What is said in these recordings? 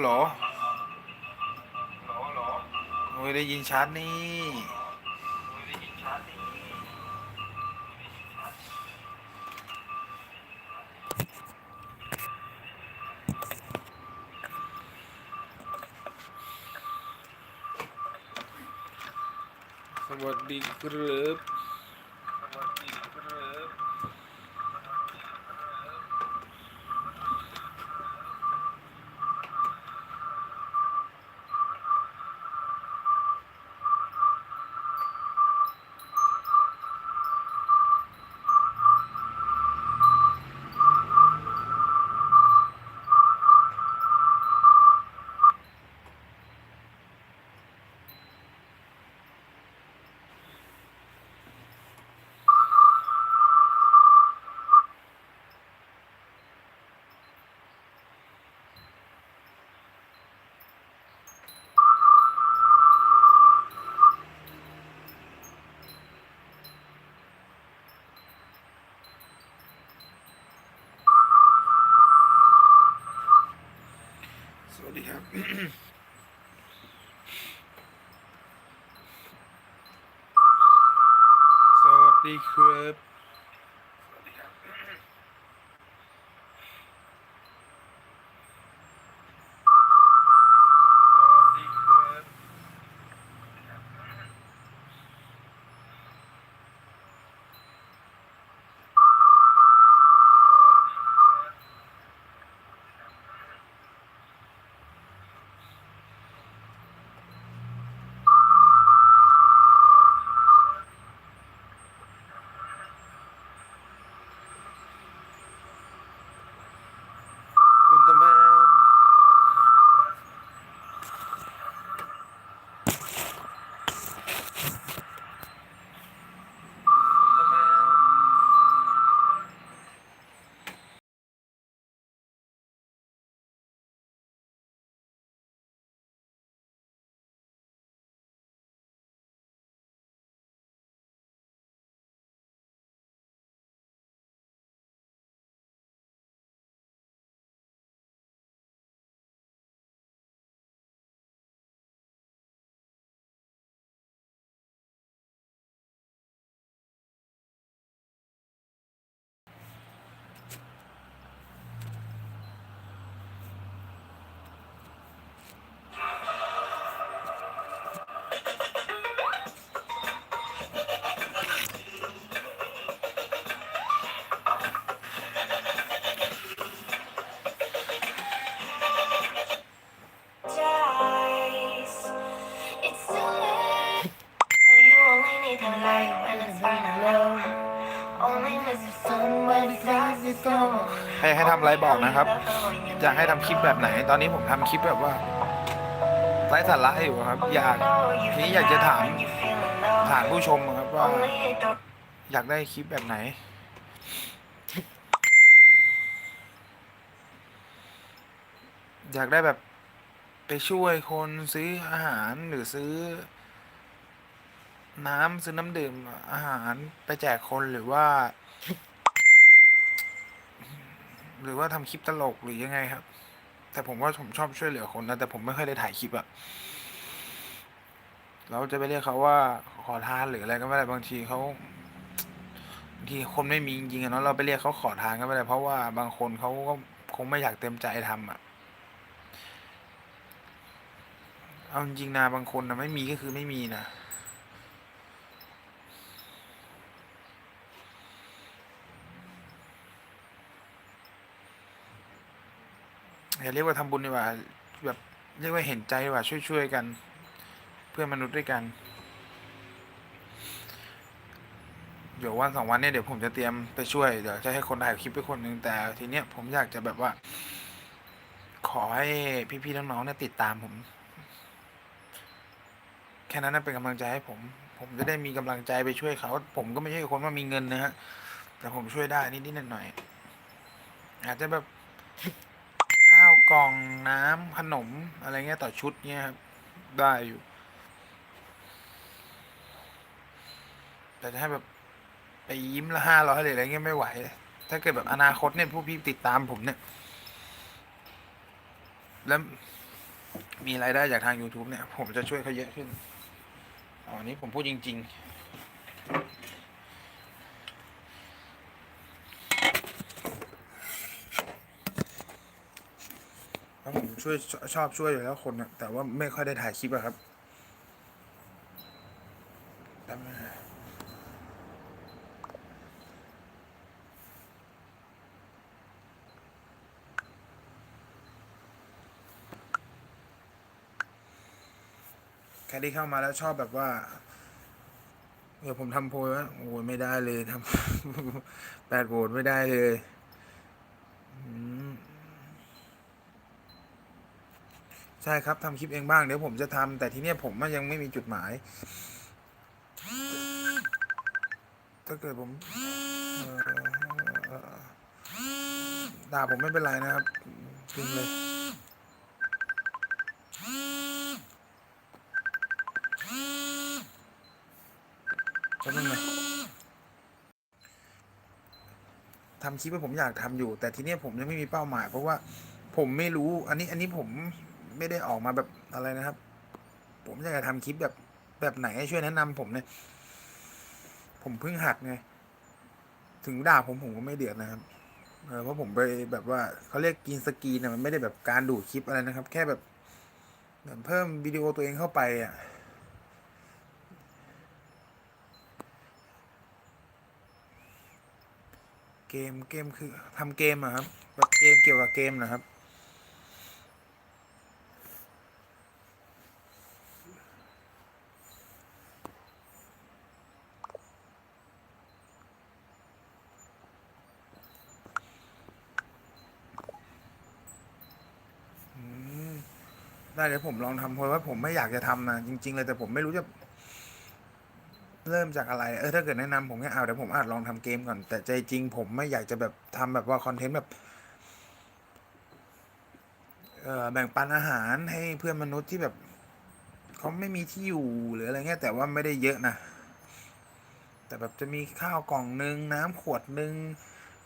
โหลโหลโอ้ยได้ยินชัดนี่สวัสดีครับสวัสดีครับ สวัำอะไรบอกนะครับ อยากให้ทำคลิปแบบไหน ตอนนี้ผมทำคลิปแบบว่าไร้สาระอยู่ครับ อยากทีนี้อยากจะถามถามผู้ชมครับว่า อยากได้คลิปแบบไหน อยากได้แบบไปช่วยคนซื้ออาหารหรือซื้อ น้ำซื้อน้ำดื่มอาหารไปแจกคนหรือว่า หรือว่าทำคลิปตลกหรือยังไงครับ แต่ผมว่าผมชอบช่วยเหลือคนนะแต่ผมไม่ค่อยได้ถ่ายคลิปอะเราจะไปเรียกเขาว่าขอทานหรืออะไรก็ไม่ได้บางทีเขาบางทีคนไม่มีจริงๆอะเนาะเราไปเรียกเขาขอทานก็ไม่ได้ เพราะว่าบางคนเขาก็คงไม่อยากเต็มใจทำอะเอาจริงๆนะบางคนนะไม่มีก็คือไม่มีนะ อย่าเรียกว่าทำบุญดีกว่าแบบเรียกว่าเห็นใจดีกว่าช่วยๆกัน เพื่อมนุษย์ด้วยกันเดี๋ยววันสองวันเนี่ยเดี๋ยวผมจะเตรียมไปช่วยเดี๋ยวจะให้คนถ่ายคลิปไปคนหนึ่งแต่ทีเนี้ยผมอยากจะแบบว่า ขอให้พี่ๆน้องๆเนี่ยติดตามผม แค่นั้นเป็นกำลังใจให้ผม ผมจะได้มีกำลังใจไปช่วยเขา ผมก็ไม่ใช่คนว่ามีเงินนะฮะแต่ผมช่วยได้นิดๆหน่อยๆอาจจะแบบ กล่องน้ำขนมอะไรเงี้ยต่อชุดเงี้ยครับได้อยู่ แต่จะให้แบบไปยิ้มละห้าร้อยเลยอะไรเงี้ยไม่ไหว ถ้าเกิดแบบอนาคตเนี่ยผู้พี่ติดตามผมเนี่ย แล้วมีรายได้จากทาง YouTube เนี่ย ผมจะช่วยเขาเยอะขึ้นอ๋ออันนี้ผมพูดจริง ๆ เพราะผม ช่วยชอบช่วยอยู่แล้วคนนะแต่ว่าไม่ค่อยได้ถ่ายคลิปอะครับแป๊บนึงนะใครที่เข้ามาแล้วชอบแบบว่าเออผมทำโพยว่าโอ้ยไม่ได้เลยทำแปดโหวตไม่ได้เลยอืม ใช่ครับทำคลิปเองบ้างเดี๋ยวผมจะทำแต่ทีเนี้ยผมมันยังไม่มีจุดหมาย ถ้าเกิดผมด่าผมไม่เป็นไรนะครับจริงเลยก็นั่นไงทำคลิปว่าผมอยากทำอยู่ แต่ทีเนี้ยผมยังไม่มีเป้าหมาย เพราะว่าผมไม่รู้ อันนี้อันนี้ผม ไม่ได้ออกมาแบบอะไรนะครับ ผมอยากจะทำคลิปแบบแบบไหนให้ช่วยแนะนำผมเนี่ย ผมเพิ่งหัดไงถึงด่าผมผมก็ไม่เดือดนะครับเพราะผมไปแบบว่าเขาเรียกกินสกีนะมันไม่ได้แบบการดูดคลิปอะไรนะครับ แค่แบบแบบเพิ่มวิดีโอตัวเองเข้าไปอะเกมเกมคือทำเกมอะครับแบบเกมเกี่ยวกับเกมนะครับ ได้เดี๋ยวผมลองทำเพราะว่าผมไม่อยากจะทำนะจริง ๆ เลยแต่ผมไม่รู้จะ เริ่มจากอะไร เออถ้าเกิดแนะนำผมก็เอาเดี๋ยวผมอาจลองทำเกมก่อน แต่ใจจริง ผมไม่อยากจะแบบทำแบบว่าคอนเทนต์แบบเออแบ่งปันอาหารให้เพื่อนมนุษย์ที่แบบเขาไม่มีที่อยู่หรืออะไรเงี้ยแต่ว่าไม่ได้เยอะนะแต่แบบจะมีข้าวกล่องหนึ่งน้ำขวดหนึ่ง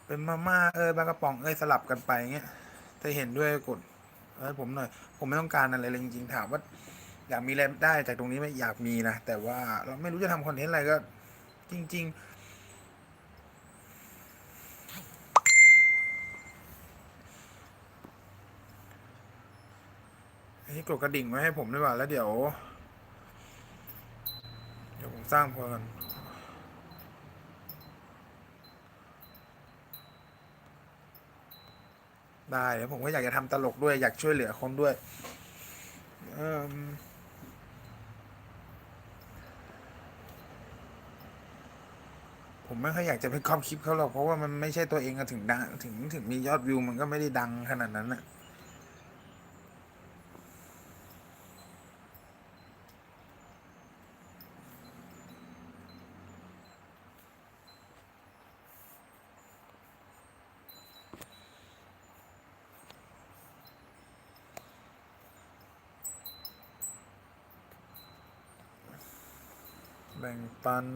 เป็นมาม่าเออบางกระป๋องเอยสลับกันไปเงี้ยถ้าเห็นด้วยกด เออผมหน่อย ผมไม่ต้องการอะไรเลยจริงๆถามว่า อยากมีรายได้จากตรงนี้ไหมอยากมีนะ แต่ว่าเราไม่รู้จะทำคอนเทนต์อะไรก็ จริง ๆ อันนี้กดกระดิ่งไว้ให้ผมด้วยว่าแล้วเดี๋ยว เดี๋ยวผมสร้างพอกัน ได้แล้วผมก็อยากจะทำตลกด้วยอยากช่วยเหลือคนด้วยอผมไม่ค่อยอยากจะไปครอบคลิปเขาหรอกเพราะว่ามันไม่ใช่ตัวเองอะถึงดังถึงถึงมียอดวิวมันก็ไม่ได้ดังขนาดนั้นอะแบ่ง ปัน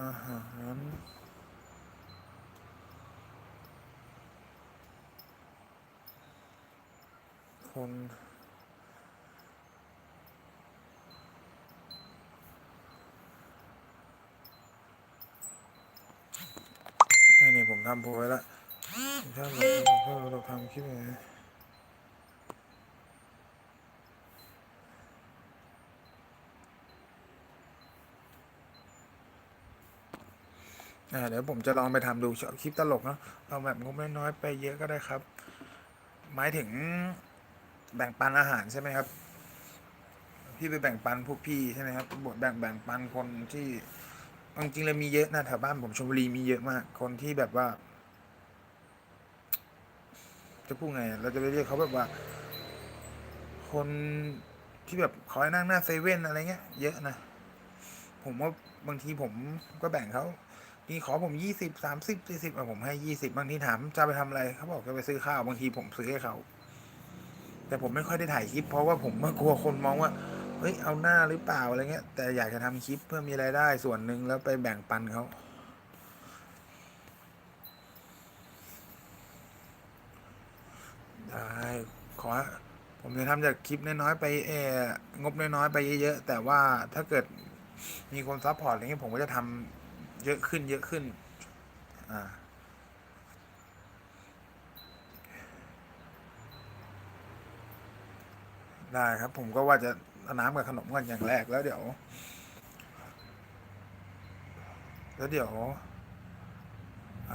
อาหาร คนไอ้นี่ผมทำโพยแล้วถ้าเราถ้าเราทำคลิปไง อ่าเดี๋ยวผมจะลองไปทำดูคลิปตลกเนาะเอาแบบงบน้อยๆไปเยอะก็ได้ครับ หมายถึงแบ่งปันอาหารใช่ไหมครับ พี่ไปแบ่งปันพวกพี่ใช่ไหมครับบทแบ่งแบ่งปันคนที่จริงๆเลยมีเยอะนะแถวบ้านผมชลบุรีมีเยอะมาก คนที่แบบว่า จะพูดไง เราจะไปเรียกเขาแบบว่า คนที่แบบขอให้นั่งหน้าเซเว่นอะไรเงี้ย เยอะนะ ผมว่าบางทีผมก็แบ่งเขา นี่ขอผมยี่สิบสามสิบสี่สิบผมให้ยี่สิบบางทีถามจะไปทำอะไรเขาบอกจะไปซื้อข้าวบางทีผมซื้อให้เขา แต่ผมไม่ค่อยได้ถ่ายคลิปเพราะว่าผมกลัวคนมองว่าเฮ้ยเอาหน้าหรือเปล่าอะไรเงี้ย แต่อยากจะทำคลิปเพื่อมีรายได้ส่วนหนึ่งแล้วไปแบ่งปันเขาได้ขอ ผมจะทำจากคลิปน้อยๆไปเองบน้อยๆไปเยอะๆแต่ว่าถ้าเกิดมีคนซัพพอร์ตอะไรเงี้ยผมก็จะทำ เยอะขึ้นเยอะขึ้น อ่าได้ครับ ผมก็ว่าจะน้ำกับขนมกันอย่างแรกแล้วเดี๋ยว แล้วเดี๋ยว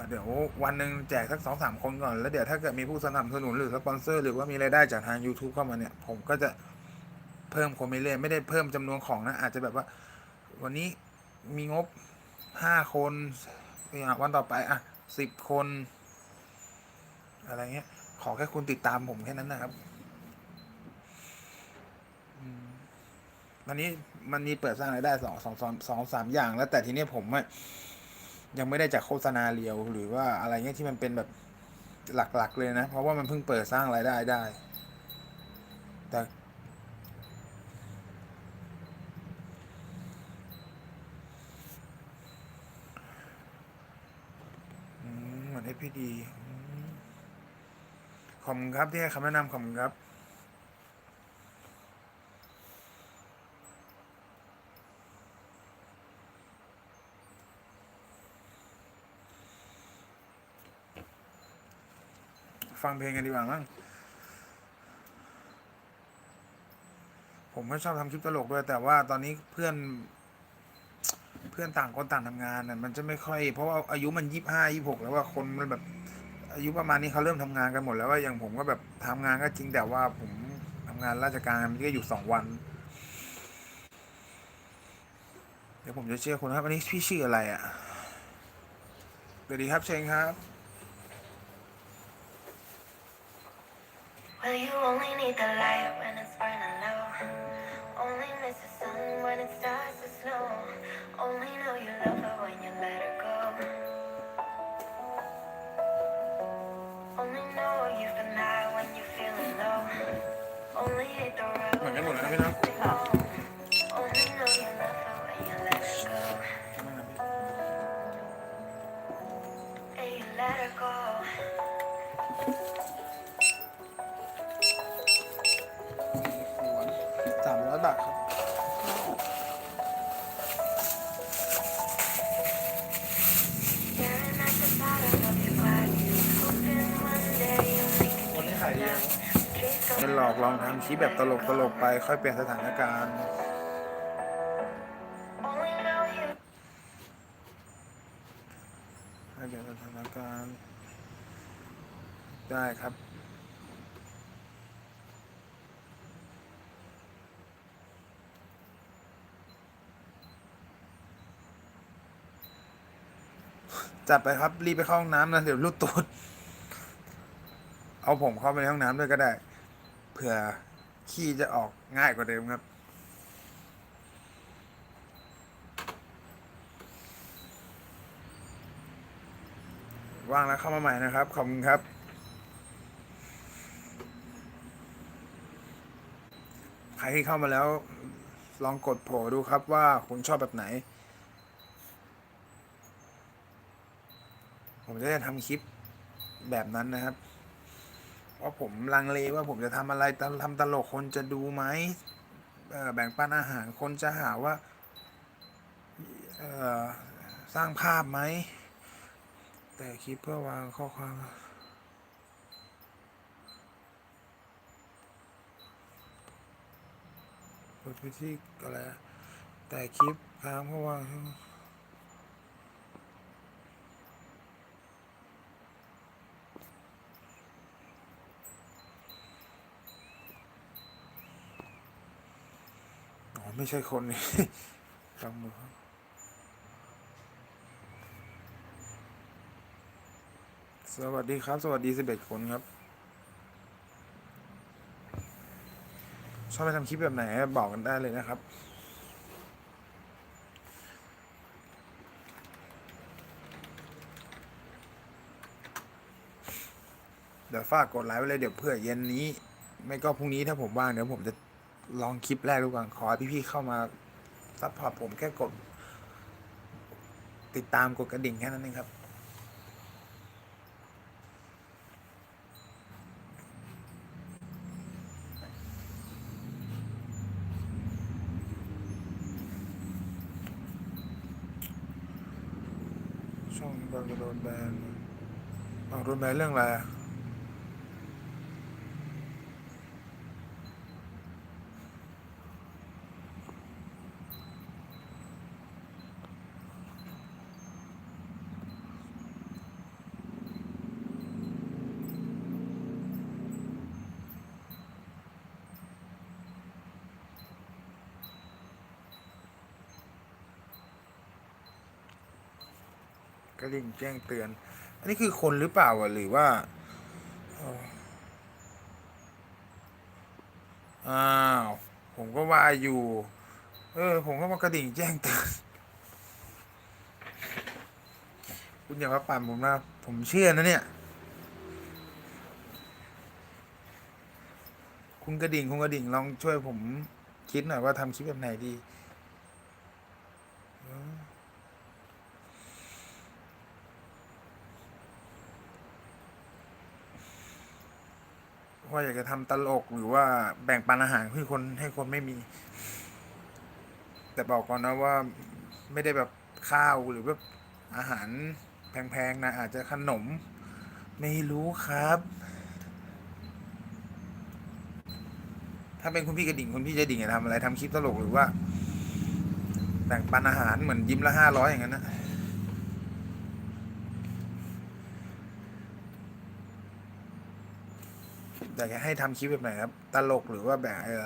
เดี๋ยววันหนึ่งแจกสักสองสามคนก่อน แล้วเดี๋ยวถ้าเกิดมีผู้สนับสนุนหรือสปอนเซอร์หรือว่ามีรายได้จากทาง YouTube เข้ามาเนี่ย ผมก็จะเพิ่มคนไปเรื่อยไม่ได้เพิ่มจำนวนของนะ อาจจะแบบว่า วันนี้มีงบ ห้าคนวันต่อไปอะสิบคน อะไรเงี้ย ขอแค่คุณติดตามผมแค่นั้นนะครับวันนี้มันมีเปิดสร้างรายได้สองสองสองสองสามอย่างแล้วแต่ทีเนี้ยผมอะยังไม่ได้จากโฆษณาเรียวหรือว่าอะไรเงี้ยที่มันเป็นแบบหลักๆเลยนะ เพราะว่ามันเพิ่งเปิดสร้างรายได้ได้ แต่ อื มเหมือนเอพีดี ขอบคุณครับที่ให้คำแนะนำขอบคุณครับฟังเพลงกันดีกว่ามั้ง ผมก็ชอบทำคลิปตลกด้วย แต่ว่าตอนนี้เพื่อน เพื่อนต่างคนต่างทำงานน่ะมันจะไม่ค่อย เพราะว่าอายุมันยี่ห้ายี่หกแล้วว่าคนมันแบบอายุประมาณนี้เขาเริ่มทำงานกันหมดแล้วว่าอย่างผมก็แบบทำงานก็จริงแต่ว่าผมทำงานราชการมันก็อยู่สองวัน เดี๋ยวผมจะเชื่อคุณนครับอันนี้พี่ชื่ออะไรอะสวัสดีครับเชงครับ Well, you only need the light when it's burning low. Only miss the sun when it starts to snow. Only know you love her when you let her go. Only know you've been high when you're feeling low. Only hate the road. เหมือนกันหมดเลยนะพี่เนาะ ลองทำคลิปแบบตลกตลกไป ค่อยเปลี่ยนสถานการณ์ only know you ค่อยเปลี่ยนสถานการณ์ ได้ครับจัดไปครับ รีบไปเข้าห้องน้ำนะ เดี๋ยวรูดตูด เอาผมเข้าไปในห้องน้ำด้วยก็ได้ ผื่อขี้จะออกง่ายกว่าเดิมครับ ว่างแล้วเข้ามาใหม่นะครับ ขอบคุณครับ ใครที่เข้ามาแล้ว ลองกดโผล่ดูครับว่าคุณชอบแบบไหน ผมจะได้ทำคลิปแบบนั้นนะครับ เพราะผมลังเลว่าผมจะทำอะไรทำทำตลกคนจะดูไหมแบ่งปันอาหารคนจะหาว่าสร้างภาพไหม แต่คลิปเพื่อวางข้อความกดไปที่อะไรแต่คลิปค้างเพราะว่าอ๋ ไม่ใช่คนนี่ลองดูครับสวัสดีครับ สวัสดีสิบเอ็ดคนครับ ชอบไปทำคลิปแบบไหน บอกกันได้เลยนะครับเดี๋ยวฝากกดไลค์ไว้เลยเดี๋ยวเพื่อเย็นนี้ ไม่ก็พรุ่งนี้ถ้าผมว่างเดี๋ยวผมจะ ลองคลิปแรกดูก่อนขอพี่ๆเข้ามาซัพพอร์ตผมแค่กด ติดตามกดกระดิ่งแค่นั้นเองครับ ช่องนี้ก็โดนแบนโดนแบนเรื่องอะไร อะกระดิ่งแจ้งเตือน อันนี้คือคนหรือเปล่าอะหรือว่าอ่าวผมก็ว่าอยู่ เออ ผมก็ว่ากระดิ่งแจ้งเตือนคุณอย่ามาปั่นผมนะ ผมเชื่อนะเนี่ย คุณกระดิ่งคุณกระดิ่งลองช่วยผมคิดหน่อยว่าทำคลิปแบบไหนดีเออ ว่าอยากจะทำตลกหรือว่าแบ่งปันอาหารให้คนให้คนไม่มี แต่บอกก่อนนะว่าไม่ได้แบบข้าวหรือแบบอาหารแพงๆนะอาจจะขนม ไม่รู้ครับ ถ้าเป็นคุณพี่กระดิ่งคุณพี่จะดิ่งจะทำอะไรทำคลิปตลกหรือว่าแบ่งปันอาหารเหมือนยิ้มละห้าร้อยอย่างนั้นนะ อยากจะให้ทำคลิปแบบไหนครับ ตลกหรือว่าแบ่งเออ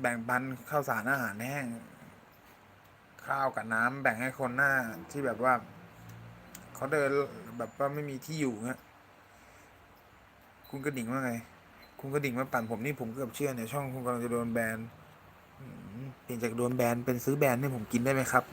แบ่งปันข้าวสารอาหารแห้ง ข้าวกับน้ำแบ่งให้คนหน้าที่แบบว่าเขาเดินแบบว่าไม่มีที่อยู่เงี้ยคุณกระดิ่งว่าไง คุณกระดิ่งมาปั่นผมนี่ผมเกือบเชื่อเนี่ยช่องคุณกำลังจะโดนแบนเปลี่ยนจากโดนแบนเป็นซื้อแบนให้ผมกินได้ไหมครับ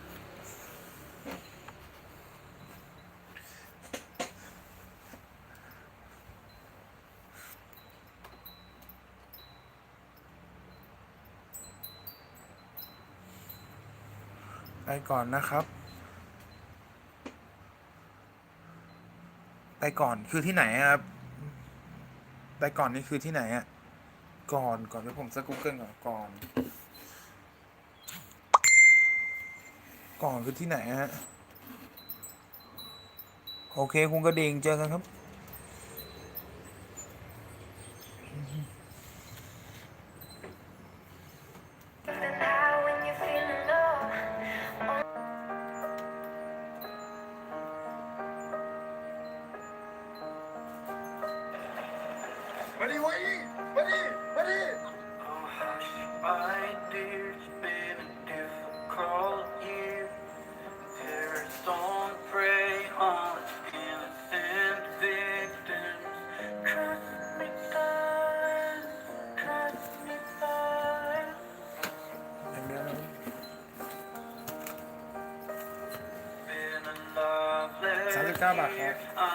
ก่อนนะครับ ไปก่อนคือที่ไหนครับ ไปก่อนนี่คือที่ไหนอะ ก่อนก่อนเดี๋ยวผมสกูเกิลก่อนก่อน ก่อนคือที่ไหนฮะ โอเคคุณกระดิ่งเจอกันครับ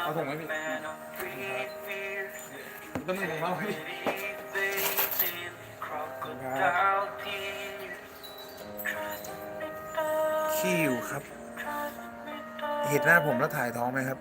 เอาถุงไหมพี่ต้องมีถุงเท้าไหมขี้อยู่ครับ เห็นหน้าผมแล้วถ่ายท้องไหมครับ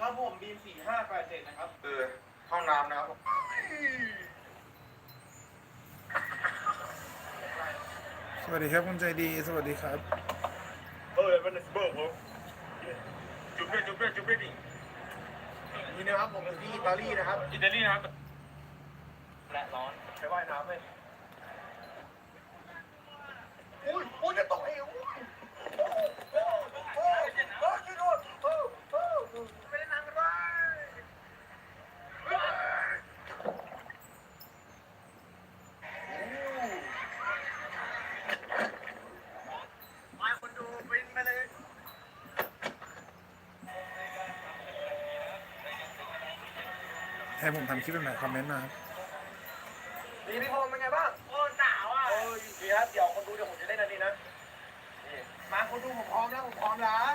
ครับผมบีมสี่ห้าแปดเจ็ดนะครับ เออห้องน้ำนะครับสวัสดีครับคุณใจดี สวัสดีครับ เออมันเบิร์กผมจุ๊บเด็ดจุ๊บเด็ดจุ๊บเด็ดดินี่นะครับผมอยู่ที่อิตาลีนะครับ อิตาลีนะครับและร้อนไปว่ายน้ำเลยอุ้ยอุ้ยจะตกเอวอุ้ยโอ้โอ้โอ้โอ้ช่วยด้วยโอ้โอ้ไม่ได้นั่งไรมาคนดูบินไปเลย ให้ผมทำคลิปแบบไหนคอมเมนต์มาครับดีพี่พงษ์เป็นไงบ้างโอ้หนาวอะเออดีครับเดี๋ยวคนดูเดี๋ยวผมจะเล่นอันนี้นะนี่มาคนดูผมพร้อมแล้วผมพร้อมแล้ว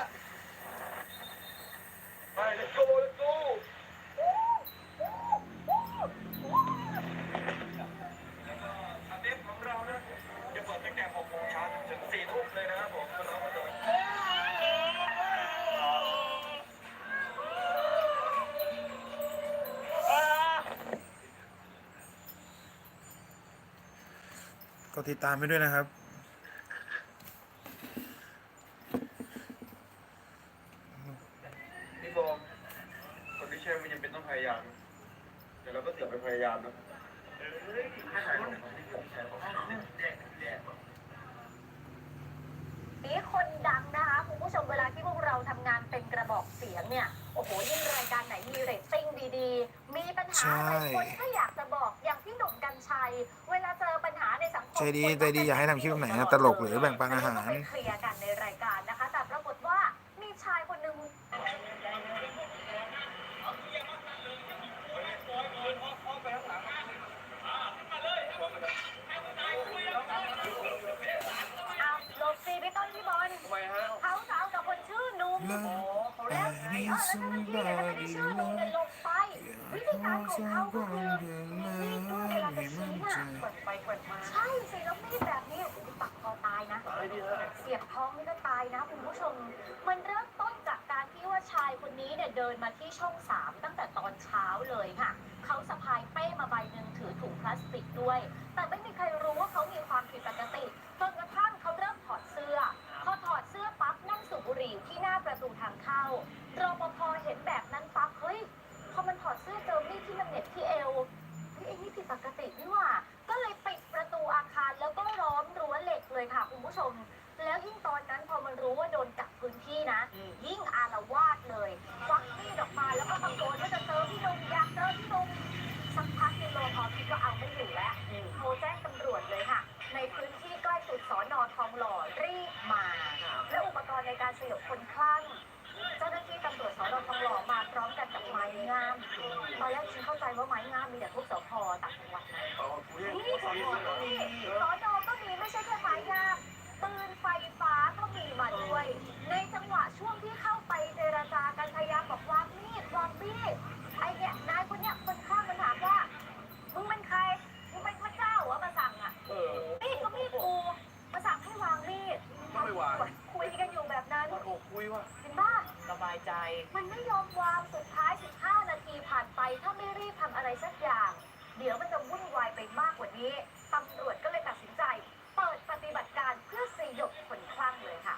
ติดตามไปด้วยนะครับ พี่โฟมคนที่เชื่อมันยังเป็นต้องพยายาม เดี๋ยวเราก็เสียไปพยายามนะนี้คนดังนะคะคุณผู้ชมเวลาที่พวกเราทำงานเป็นกระบอกเสียงเนี่ย โอ้โหยิ่งรายการไหนมีเรตติ้งดีๆ มีปัญหาอะไรใช่ คนก็อยากจะบอกอย่างพี่หนุ่มกัญชัย เวลาเจอปัญหา ในสังคมใจดีคนใจดีอยากให้ทำคลิปแบบไหนนะตลกหรือแบ่งปันอาหารก็ไปเคลียร์กันในรายการนะคะ แต่ปรากฏว่ามีชายคนหนึ่งเอาหลบสิพี่ต้นพี่บอลทำไมฮะเขาสาวกับคนชื่อนุ่ม Love แล้วไอ้เออแล้วทำไมพี่เนี่ยทำไมชื่อนุ่มเนี่ยลงไป วิธีการของเขาก็คือมีดด้วยเวลาจะชี้น่ะกดไปกดมา ใช่สิแล้วมีดแบบนี้โอ้โหปักคอตายนะ เสียบท้องนี่ก็ตายนะคุณผู้ชม มันเริ่มต้นจากการที่ว่าชายคนนี้เนี่ยเดินมาที่ช่องสามตั้งแต่ตอนเช้าเลยค่ะ เขาสะพายเป้มาใบหนึ่งถือถุงพลาสติกด้วย แต่ไม่มีใครรู้ว่าเขามีความผิดปกติจนกระทั่งเขาเริ่มถอดเสื้อ พอถอดเสื้อปั๊บนั่งสูบบุหรี่ที่หน้าประตูทางเข้ารปภเห็นแบบ อมันถอดเสื้อเจอมีดที่มันเหน็บที่เอวเฮ้ยไอ้นี่ผิดปกตินี่หว่า ก็เลยปิดประตูอาคารแล้วก็ล้อมรั้วเหล็กเลยค่ะคุณผู้ชม แล้วยิ่งตอนนั้นพอมันรู้ว่าโดนกักพื้นที่นะ ยิ่งอาละวาดเลยควักมีดออกมาแล้วก็ตะโกนว่าจะเจอพี่หนุ่มอยากเจอพี่หนุ่มสักพักเนี่ยรปภคิดว่าเอาไม่อยู่แล้วโทรแจ้งตำรวจเลยค่ะ ในพื้นที่ใกล้สุดสอนอทองหล่อรีบมา และอุปกรณ์ในการสยบคนคลั่งเจ้าหน้าที่ตำรวจสอนอทองหล่อมาพร้อมกันกับไม้ งามตอนแรกฉันเข้าใจว่าไม้งามมีแต่พวกสพต่างจังหวัดนะนี่สอนอก็มีสอนอก็มีไม่ใช่แค่ไม้งามปืนไฟฟ้าก็มีมาด้วย ในจังหวะช่วงที่เข้าไปเจรจากันพยายามบอกวางมีดวางมีดไอเนี่ยนายคนเนี้ยคนข้างมันถามว่ามึงเป็นใครมึงเป็นพระเจ้าเหรอมาสั่งอะเออมีดก็มีดกูมาสั่งให้วางมีดก็ไม่วางคุยกันอยู่แบบนั้นโอ้คุยว่ะเห็นป่ะสบายใจ มันไม่ยอมวางสุดท้าย 15 นาทีผ่านไป ถ้าไม่รีบทำอะไรสักอย่าง เดี๋ยวมันจะวุ่นวายไปมากกว่านี้ ตำรวจก็เลยตัดสินใจ เปิดปฏิบัติการเพื่อสยบคนคลั่งเลยค่ะ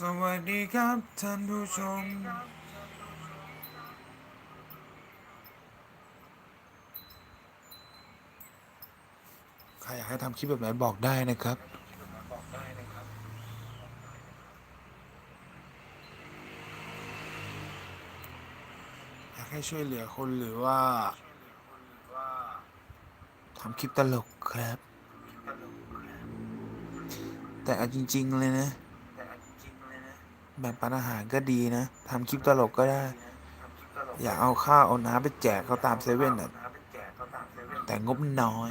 สวัสดีครับท่านผู้ชม ใครอยากให้ทำคลิปแบบไหนบอกได้นะครับ อยากให้ช่วยเหลือคนหรือว่าทำคลิปตลกครับ แต่เอาจริง ๆ เลยนะ แบ่งปันอาหารก็ดีนะทำคลิปตลกก็ได้ อย่าเอาข้าวเอาน้ำไปแจกเขาตามเซเว่นอะแต่งบน้อย